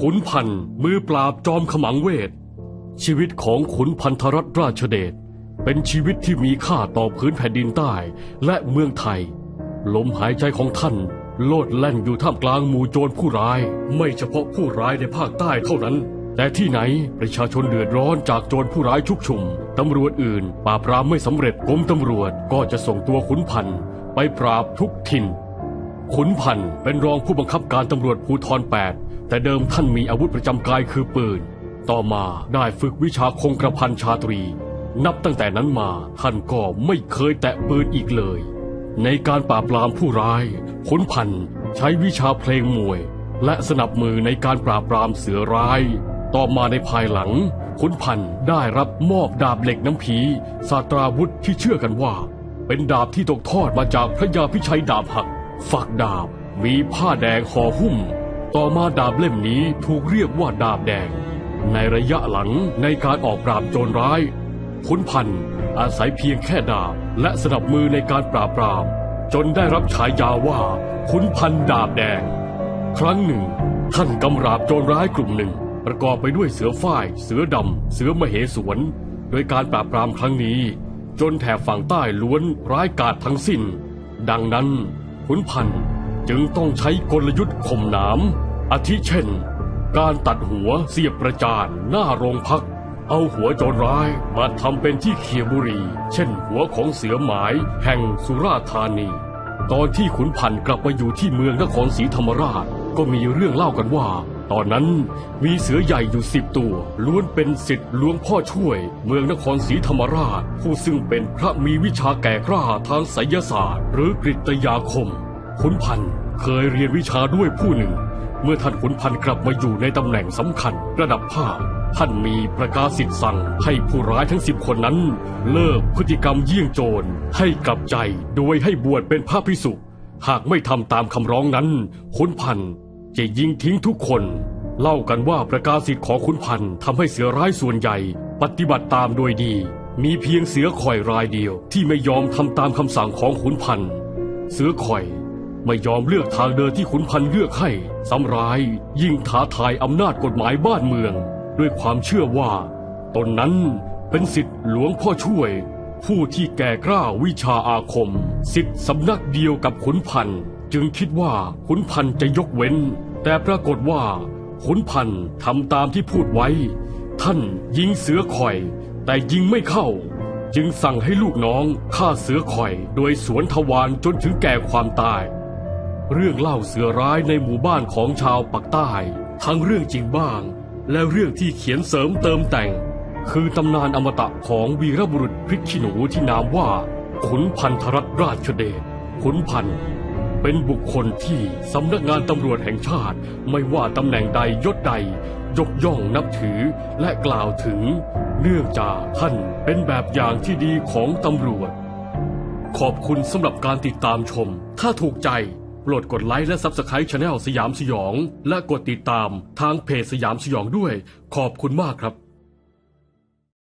ขุนพันธ์มือปราบจอมขมังเวท ชีวิตของขุนพันธรัตนราชเดชเป็นชีวิตที่มีค่าต่อพื้นแผ่นดินใต้และเมืองไทย ลมหายใจของท่านโลดแล่นอยู่ท่ามกลางหมู่โจรผู้ร้าย ไม่เฉพาะผู้ร้ายในภาคใต้เท่านั้น แต่ที่ไหนประชาชนเดือดร้อนจากโจรผู้ร้ายชุกชุม ตำรวจอื่นปราบปรามไม่สำเร็จกรมตำรวจก็จะส่งตัวขุนพันธ์ไปปราบทุกถิ่นขุนพันธ์เป็นรองผู้บังคับการตำรวจภูธร8 แต่เดิมท่านมีอาวุธประจำกายคือปืน ต่อมาได้ฝึกวิชาคงกระพันชาตรี นับตั้งแต่นั้นมาท่านก็ไม่เคยแตะปืนอีกเลย ในการปราบปรามผู้ร้ายขุนพันธ์ใช้วิชาเพลงมวย และสนับมือในการปราบปรามเสือร้าย ต่อมาในภายหลังขุนพันธ์ได้รับมอบดาบเหล็กน้ำผีศาสตราวุธที่เชื่อกันว่า เป็นดาบที่ตกทอดมาจากพระยาพิชัยดาบหัก ฝักดาบมีผ้าแดงห่อหุ้ม ต่อมาดาบเล่มนี้ถูกเรียกว่าดาบแดง ในระยะหลังในการออกปราบโจรร้ายขุนพันธ์อาศัยเพียงแค่ดาบ และสนับมือในการปราบปราม จนได้รับฉายาว่าขุนพันธ์ดาบแดง ครั้งหนึ่ง ท่านกำราบโจรร้ายกลุ่มหนึ่ง ประกอบไปด้วยเสือฝ้าย เสือดำ เสือมเหสวน โดยการปราบปรามครั้งนี้ จนแถบฝั่งใต้ล้วนร้ายกาจทั้งสิ้น ดังนั้นขุนพันธ์จึงต้องใช้กลยุทธ์ข่มหนาม อาทิเช่น การตัดหัวเสียบประจานหน้าโรงพัก เอาหัวโจรร้ายมาทำเป็นที่เขียบุรี เช่นหัวของเสือหมายแห่งสุราธานี ตอนที่ขุนพันธ์กลับมาอยู่ที่เมืองนครศรีธรรมราช ก็มีเรื่องเล่ากันว่า ตอนนั้นมีเสือใหญ่อยู่สิบตัว ล้วนเป็นสิทธิ์หลวงพ่อช่วย เมืองนครศรีธรรมราช ผู้ซึ่งเป็นพระมีวิชาแก่กล้าทางไสยศาสตร์ หรือกฤตยาคมขุนพันธ์เคยเรียนวิชาด้วยผู้หนึ่ง เมื่อท่านขุนพันธ์กลับมาอยู่ในตำแหน่งสำคัญระดับภาคท่านมีประกาศสิทธิ์สั่งให้ผู้ร้ายทั้งสิบคนนั้น เลิกพฤติกรรมเยี่ยงโจรให้กลับใจโดยให้บวชเป็นพระพิสุหากไม่ทำตามคำร้องนั้นขุนพันธ์จะยิงทิ้งทุกคน เล่ากันว่าประกาศสิทธิ์ของขุนพันธ์ทำให้เสือร้ายส่วนใหญ่ ปฏิบัติตามโดยดี มีเพียงเสือข่อยรายเดียวที่ไม่ยอมทำตามคำสั่งของขุนพันธ์เสือข่อย ไม่ยอมเลือกทางเดินที่ขุนพันธ์เลือกให้ซ้ำร้ายยิ่งท้าทายอำนาจกฎหมายบ้านเมือง ด้วยความเชื่อว่า ตนนั้นเป็นสิทธิ์หลวงพ่อช่วย ผู้ที่แก่กล้าวิชาอาคม สิทธิ์สำนักเดียวกับขุนพันธ์จึงคิดว่าขุนพันธ์จะยกเว้น แต่ปรากฏว่า ขุนพันธ์ทำตามที่พูดไว้ ท่านยิงเสือข่อย แต่ยิงไม่เข้าจึงสั่งให้ลูกน้องฆ่าเสือข่อย โดยสวนทวารจนถึงแก่ความตาย เรื่องเล่าเสือร้ายในหมู่บ้านของชาวปักใต้ ทั้งเรื่องจริงบ้าง และเรื่องที่เขียนเสริมเติมแต่ง คือตำนานอมตะของวีรบุรุษพริกขี้หนูที่นามว่า ขุนพันธรัตราชเดชขุนพันธ์เป็นบุคคลที่สำนักงานตำรวจแห่งชาติไม่ว่าตำแหน่งใดยศใด ยกย่องนับถือและกล่าวถึง เนื่องจากท่านเป็นแบบอย่างที่ดีของตำรวจ ขอบคุณสำหรับการติดตามชม ถ้าถูกใจ ปรดกดไลค์และ Subscribe Channel สยามสยอง และกดติดตามทางเพจสยามสยองด้วย ขอบคุณมากครับ